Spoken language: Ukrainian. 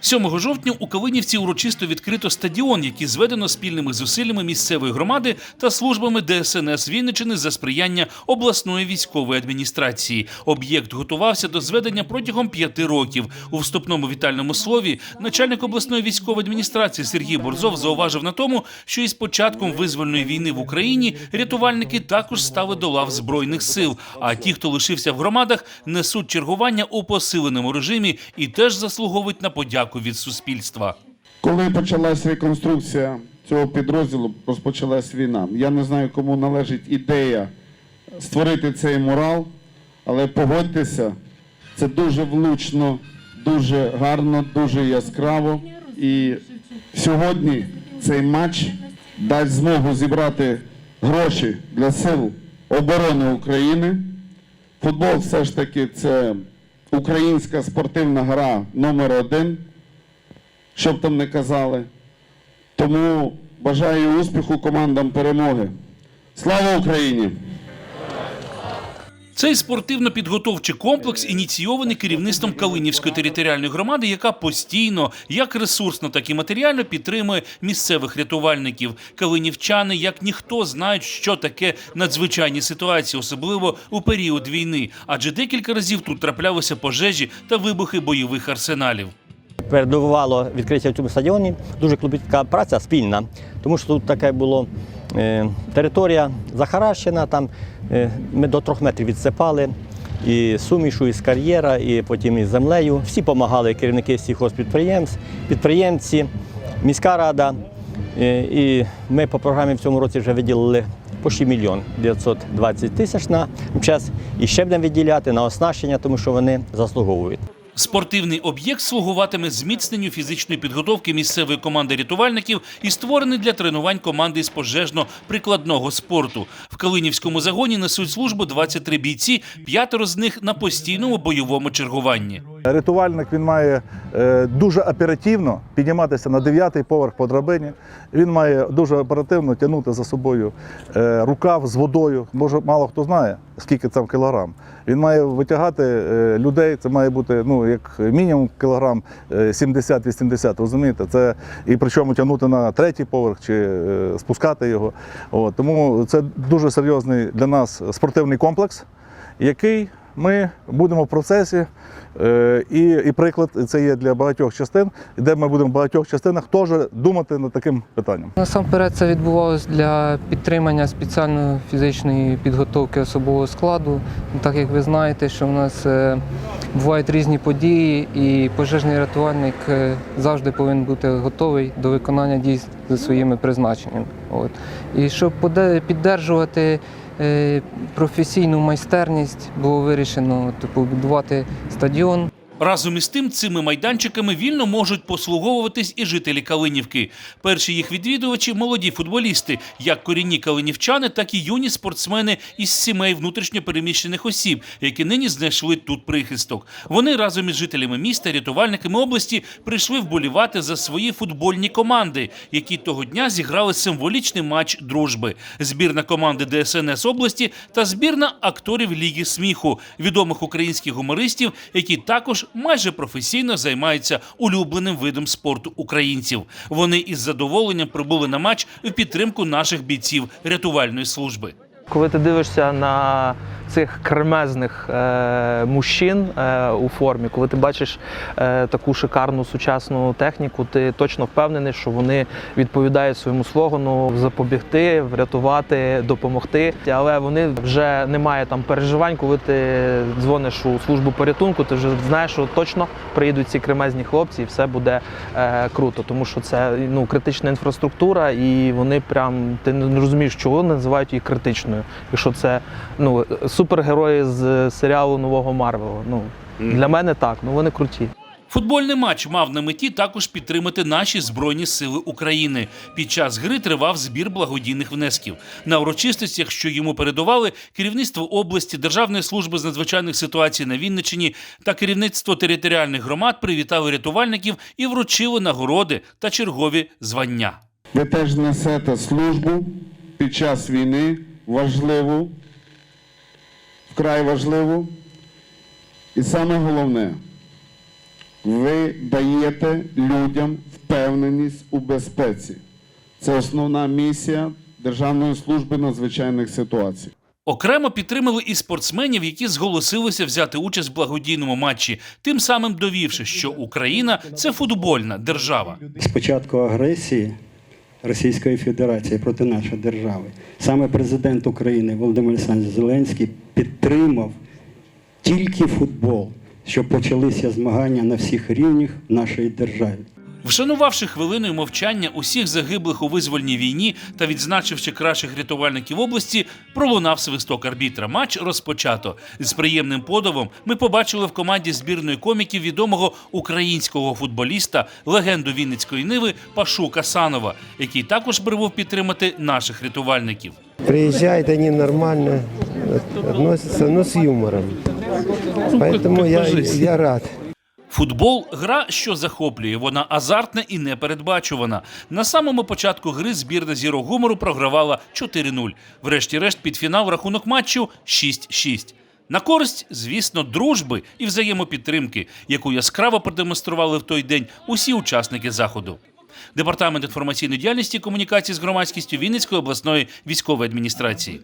7 жовтня у Калинівці урочисто відкрито стадіон, який зведено спільними зусиллями місцевої громади та службами ДСНС Вінничини за сприяння обласної військової адміністрації. Об'єкт готувався до зведення протягом п'яти років. У вступному вітальному слові начальник обласної військової адміністрації Сергій Борзов зауважив на тому, що із початком визвольної війни в Україні рятувальники також стали до лав збройних сил. А ті, хто лишився в громадах, несуть чергування у посиленому режимі і теж заслуговують на подяку від суспільства. Коли почалась реконструкція цього підрозділу, розпочалась війна. Я не знаю, кому належить ідея створити цей мурал, але погодьтеся, це дуже влучно, дуже гарно, дуже яскраво. І сьогодні цей матч дасть змогу зібрати гроші для сил оборони України. Футбол все ж таки це українська спортивна гра номер один що б там не казали. Тому бажаю успіху командам перемоги. Слава Україні! Цей спортивно-підготовчий комплекс ініційований керівництвом Калинівської територіальної громади, яка постійно, як ресурсно, так і матеріально підтримує місцевих рятувальників. Калинівчани, як ніхто, знають, що таке надзвичайні ситуації, особливо у період війни, адже декілька разів тут траплялися пожежі та вибухи бойових арсеналів. Передувало відкриття в цьому стадіоні. Дуже клопітка праця спільна, тому що тут таке було е, територія захаращена, там е, ми до трьох метрів відсипали. І сумішу, і з кар'єра, і потім із землею. Всі допомагали керівники сільхозпідприємств, підприємці, міська рада. Е, І ми по програмі в цьому році вже виділили почти мільйон 920 тисяч на час. І ще будемо виділяти на оснащення, тому що вони заслуговують. Спортивний об'єкт слугуватиме зміцненню фізичної підготовки місцевої команди рятувальників і створений для тренувань команди з пожежно-прикладного спорту. В Калинівському загоні несуть службу 23 бійці, п'ятеро з них на постійному бойовому чергуванні. Рятувальник він має е, дуже оперативно підніматися на дев'ятий поверх по драбині. Він має дуже оперативно тягнути за собою е, рукав з водою. Може, мало хто знає, скільки це в кілограм. Він має витягати е, людей. Це має бути ну як мінімум кілограм е, 70-80, Розумієте, це і причому тягнути на третій поверх чи спускати його. От, тому це дуже серйозний для нас спортивний комплекс, який ми будемо в процесі, е, і, і приклад це є для багатьох частин, де ми будемо в багатьох частинах теж думати над таким питанням. Насамперед це відбувалося для підтримання спеціальної фізичної підготовки особового складу. Так як ви знаєте, що в нас е, бувають різні події, і пожежний рятувальник е, завжди повинен бути готовий до виконання дій за своїми призначеннями. От. І щоб піддержувати професійну майстерність, було вирішено типу, будувати стадіон. Разом із тим, цими майданчиками вільно можуть послуговуватись і жителі Калинівки. Перші їх відвідувачі молоді футболісти, як корінні калинівчани, так і юні спортсмени із сімей внутрішньопереміщених осіб, які нині знайшли тут прихисток. Вони разом із жителями міста, рятувальниками області прийшли вболівати за свої футбольні команди, які того дня зіграли символічний матч дружби. Збірна команди ДСНС області та збірна акторів Ліги сміху, відомих українських гумористів, які також майже професійно займаються улюбленим видом спорту українців. Вони із задоволенням прибули на матч в підтримку наших бійців рятувальної служби. Коли ти дивишся на цих кремезних е, мужчин е, у формі, коли ти бачиш е, таку шикарну сучасну техніку, ти точно впевнений, що вони відповідають своєму слогану запобігти, врятувати, допомогти. Але вони вже немає там переживань, коли ти дзвониш у службу порятунку, ти вже знаєш, що точно приїдуть ці кремезні хлопці, і все буде е, круто, тому що це ну критична інфраструктура, і вони прям ти не розумієш, чого називають її критичною. Якщо це ну супергерої з серіалу нового Марвела. Ну для мене так, ну вони круті. Футбольний матч мав на меті також підтримати наші збройні сили України. Під час гри тривав збір благодійних внесків. На урочистостях, що йому передували, керівництво області, Державної служби з надзвичайних ситуацій на Вінниччині та керівництво територіальних громад привітали рятувальників і вручили нагороди та чергові звання. Ви теж несете службу під час війни важливу, вкрай важливу. І саме головне, Ви даєте людям впевненість у безпеці. Це основна місія Державної служби надзвичайних ситуацій. Окремо підтримали і спортсменів, які зголосилися взяти участь в благодійному матчі, тим самим довівши, що Україна це футбольна держава. З початку агресії Російської Федерації проти нашої держави саме президент України Володимир Олександрович Зеленський підтримав тільки футбол, щоб почалися змагання на всіх рівнях в нашій державі. Вшанувавши хвилиною мовчання усіх загиблих у визвольній війні та відзначивши кращих рятувальників області, пролунав свисток арбітра. Матч розпочато. З приємним подивом ми побачили в команді збірної коміків відомого українського футболіста, легенду Вінницької ниви Пашу Касанова, який також прибув підтримати наших рятувальників. Приезжают они нормально, относятся, но с юмором. Поэтому я, я рад. Футбол гра, що захоплює. Вона азартна і непередбачувана. На самому початку гри збірна зірок гумору програвала 4-0. Врешті-решт під фінал рахунок матчу 6-6. На користь, звісно, дружби і взаємопідтримки, яку яскраво продемонстрували в той день усі учасники заходу. Департамент інформаційної діяльності і комунікації з громадськістю Вінницької обласної військової адміністрації.